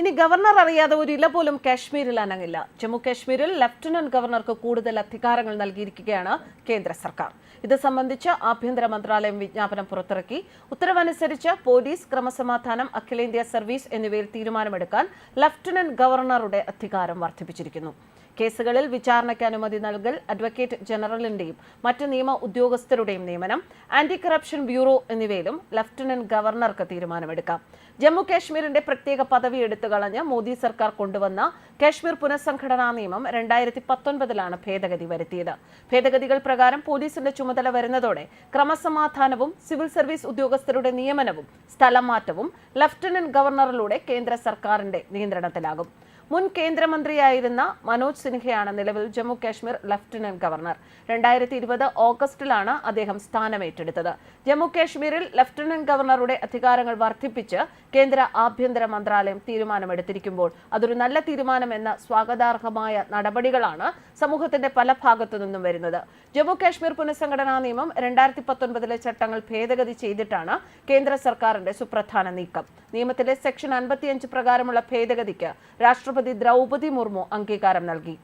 ഇനി ഗവർണർ അറിയാതെ ഒരു ഇല പോലും കാശ്മീരിൽ അനങ്ങില്ല. ജമ്മു കാശ്മീരിൽ ലഫ്റ്റനന്റ് ഗവർണർക്ക് കൂടുതൽ അധികാരങ്ങൾ നൽകിയിരിക്കുകയാണ് കേന്ദ്ര സർക്കാർ. ഇത് സംബന്ധിച്ച് ആഭ്യന്തര മന്ത്രാലയം വിജ്ഞാപനം പുറത്തിറക്കി. ഉത്തരവനുസരിച്ച് പോലീസ് ക്രമസമാധാനം അഖിലേന്ത്യാ സർവീസ് എന്നിവയിൽ തീരുമാനമെടുക്കാൻ ലഫ്റ്റനന്റ് ഗവർണറുടെ അധികാരം വർദ്ധിപ്പിച്ചിരിക്കുന്നു. കേസുകളിൽ വിചാരണയ്ക്ക് അനുമതി നൽകൽ അഡ്വക്കേറ്റ് ജനറലിന്റെയും മറ്റ് നിയമ ഉദ്യോഗസ്ഥരുടെയും നിയമനം ആന്റി കറപ്ഷൻ ബ്യൂറോ എന്നിവയിലും ലഫ്റ്റനന്റ് ഗവർണർക്ക് തീരുമാനമെടുക്കാം. ജമ്മു കാശ്മീരിന്റെ പ്രത്യേക പദവി എടുത്തു മോദി സർക്കാർ കൊണ്ടുവന്ന കശ്മീർ പുനഃസംഘടനാ നിയമം രണ്ടായിരത്തി പത്തൊൻപതിലാണ് ഭേദഗതി വരുത്തിയത്. ഭേദഗതികൾ പ്രകാരം പോലീസിന്റെ ചുമതല വരുന്നതോടെ ക്രമസമാധാനവും സിവിൽ സർവീസ് ഉദ്യോഗസ്ഥരുടെ നിയമനവും സ്ഥലം മാറ്റവും ലഫ്റ്റനന്റ് ഗവർണറിലൂടെ കേന്ദ്ര സർക്കാരിന്റെ നിയന്ത്രണത്തിലാകും. മുൻ കേന്ദ്രമന്ത്രിയായിരുന്ന മനോജ് സിൻഹയാണ് നിലവിൽ ജമ്മു കാശ്മീർ ലഫ്റ്റനന്റ് ഗവർണർ. രണ്ടായിരത്തി ഇരുപത് ഓഗസ്റ്റിലാണ് അദ്ദേഹം സ്ഥാനമേറ്റെടുത്തത്. ജമ്മു കാശ്മീരിൽ ലഫ്റ്റനന്റ് ഗവർണറുടെ അധികാരങ്ങൾ വർദ്ധിപ്പിച്ച് കേന്ദ്ര ആഭ്യന്തര മന്ത്രാലയം തീരുമാനമെടുത്തിരിക്കുമ്പോൾ അതൊരു നല്ല തീരുമാനമെന്ന സ്വാഗതാർഹമായ നടപടികളാണ് സമൂഹത്തിന്റെ പല ഭാഗത്തു നിന്നും വരുന്നത്. ജമ്മു കാശ്മീർ പുനഃസംഘടനാ നിയമം രണ്ടായിരത്തി പത്തൊൻപതിലെ ചട്ടങ്ങൾ ഭേദഗതി ചെയ്തിട്ടാണ് കേന്ദ്ര സർക്കാരിന്റെ സുപ്രധാന നീക്കം. നിയമത്തിലെ സെക്ഷൻ അൻപത്തിയഞ്ച് പ്രകാരമുള്ള ഭേദഗതിക്ക് രാഷ്ട്രപതി ദ്രൗപതി മുർമു അംഗീകാരം നൽകി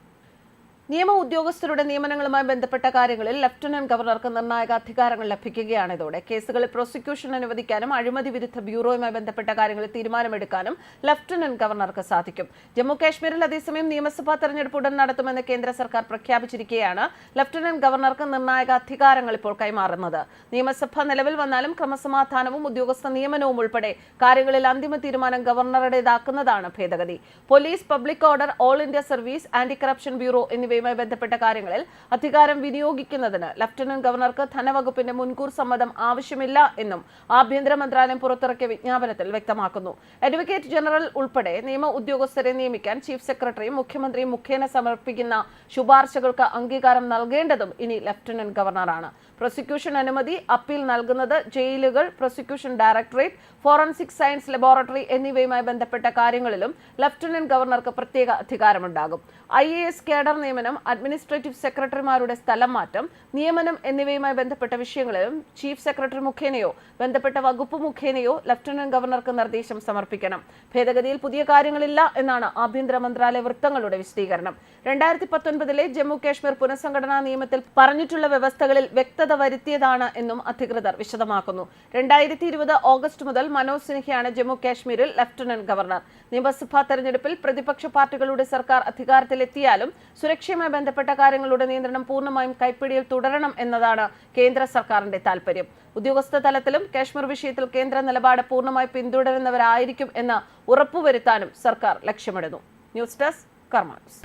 നിയമ ഉദ്യോഗസ്ഥരുടെ നിയമനങ്ങളുമായി ബന്ധപ്പെട്ട കാര്യങ്ങളിൽ ലഫ്റ്റനന്റ് ഗവർണർക്ക് നിർണായക അധികാരങ്ങൾ ലഭിക്കുകയാണ് ഇതോടെ. കേസുകളിൽ പ്രോസിക്യൂഷൻ അനുവദിക്കാനും അഴിമതി വിരുദ്ധ ബ്യൂറോയുമായി ബന്ധപ്പെട്ട കാര്യങ്ങളിൽ തീരുമാനമെടുക്കാനും ലഫ്റ്റനന്റ് ഗവർണർക്ക് സാധിക്കും. ജമ്മു കാശ്മീരിൽ അതേസമയം നിയമസഭാ തെരഞ്ഞെടുപ്പ് ഉടൻ നടത്തുമെന്ന് കേന്ദ്ര സർക്കാർ പ്രഖ്യാപിച്ചിരിക്കുകയാണ് ലഫ്റ്റനന്റ് ഗവർണർക്ക് നിർണായക അധികാരങ്ങൾ ഇപ്പോൾ കൈമാറുന്നത്. നിയമസഭ നിലവിൽ വന്നാലും ക്രമസമാധാനവും ഉദ്യോഗസ്ഥ നിയമനവും ഉൾപ്പെടെ കാര്യങ്ങളിൽ അന്തിമ തീരുമാനം ഗവർണറുടേതാക്കുന്നതാണ് ഭേദഗതി. Police public order all India service anti corruption bureau എന്നിവയുമായി ബന്ധപ്പെട്ട കാര്യങ്ങളിൽ അധികാരം വിനിയോഗിക്കുന്നതിന് ലഫ്റ്റനന്റ് ഗവർണർക്ക് ധനവകുപ്പിന്റെ മുൻകൂർ സമ്മതം ആവശ്യമില്ല എന്നും ആഭ്യന്തര മന്ത്രാലയം പുറത്തിറക്കിയ വിജ്ഞാപനത്തിൽ വ്യക്തമാക്കുന്നു. അഡ്വക്കേറ്റ് ജനറൽ ഉൾപ്പെടെ നിയമ ഉദ്യോഗസ്ഥരെ നിയമിക്കാൻ ചീഫ് സെക്രട്ടറിയും മുഖ്യമന്ത്രിയും മുഖേന സമർപ്പിക്കുന്ന ശുപാർശകൾക്ക് അംഗീകാരം നൽകേണ്ടതും ഇനി ലഫ്റ്റനന്റ് ഗവർണറാണ്. പ്രോസിക്യൂഷൻ അനുമതി അപ്പീൽ നൽകുന്നത് ജയിലുകൾ prosecution directorate forensic science laboratory എന്നിവയുമായി ബന്ധപ്പെട്ട കാര്യങ്ങളിലും ലഫ്റ്റനന്റ് ഗവർണർക്ക് പ്രത്യേക അധികാരമുണ്ടാകും. ഐ എ എസ് കേഡർ നിയമനം അഡ്മിനിസ്ട്രേറ്റീവ് സെക്രട്ടറിമാരുടെ സ്ഥലം മാറ്റം നിയമനം എന്നിവയുമായി ബന്ധപ്പെട്ട വിഷയങ്ങളിലും ചീഫ് സെക്രട്ടറി മുഖേനയോ ബന്ധപ്പെട്ട വകുപ്പ് മുഖേനയോ ലഫ്റ്റനന്റ് ഗവർണർക്ക് നിർദ്ദേശം സമർപ്പിക്കണം. ഭേദഗതിയിൽ പുതിയ കാര്യങ്ങളില്ല എന്നാണ് ആഭ്യന്തര മന്ത്രാലയ വൃത്തങ്ങളുടെ വിശദീകരണം. രണ്ടായിരത്തി പത്തൊൻപതിലെ ജമ്മു കാശ്മീർ പുനഃസംഘടനാ നിയമത്തിൽ പറഞ്ഞിട്ടുള്ള വ്യവസ്ഥകളിൽ വ്യക്തത വരുത്തിയതാണ് എന്നും അധികൃതർ വിശദമാക്കുന്നു. രണ്ടായിരത്തി ഇരുപത് ഓഗസ്റ്റ് മുതൽ മനോജ് സിൻഹയാണ് ജമ്മു കാശ്മീരിൽ ലഫ്റ്റനന്റ് ഗവർണർ. നിയമസഭാ തെരഞ്ഞെടുപ്പിൽ പ്രതിപക്ഷ പാർട്ടികളുടെ സർക്കാർ അധികാരത്തിലെത്തിയാലും സുരക്ഷയുമായി ബന്ധപ്പെട്ട കാര്യങ്ങളുടെ നിയന്ത്രണം പൂർണമായും കൈപ്പിടിയിൽ തുടരണം എന്നതാണ് കേന്ദ്ര സർക്കാരിന്റെ താൽപര്യം. ഉദ്യോഗസ്ഥ തലത്തിലും കാശ്മീർ വിഷയത്തിൽ കേന്ദ്ര നിലപാട് പൂർണമായി പിന്തുടരുന്നവരായിരിക്കും എന്ന് ഉറപ്പുവരുത്താനും സർക്കാർ ലക്ഷ്യമിടുന്നു. News desk Karma news.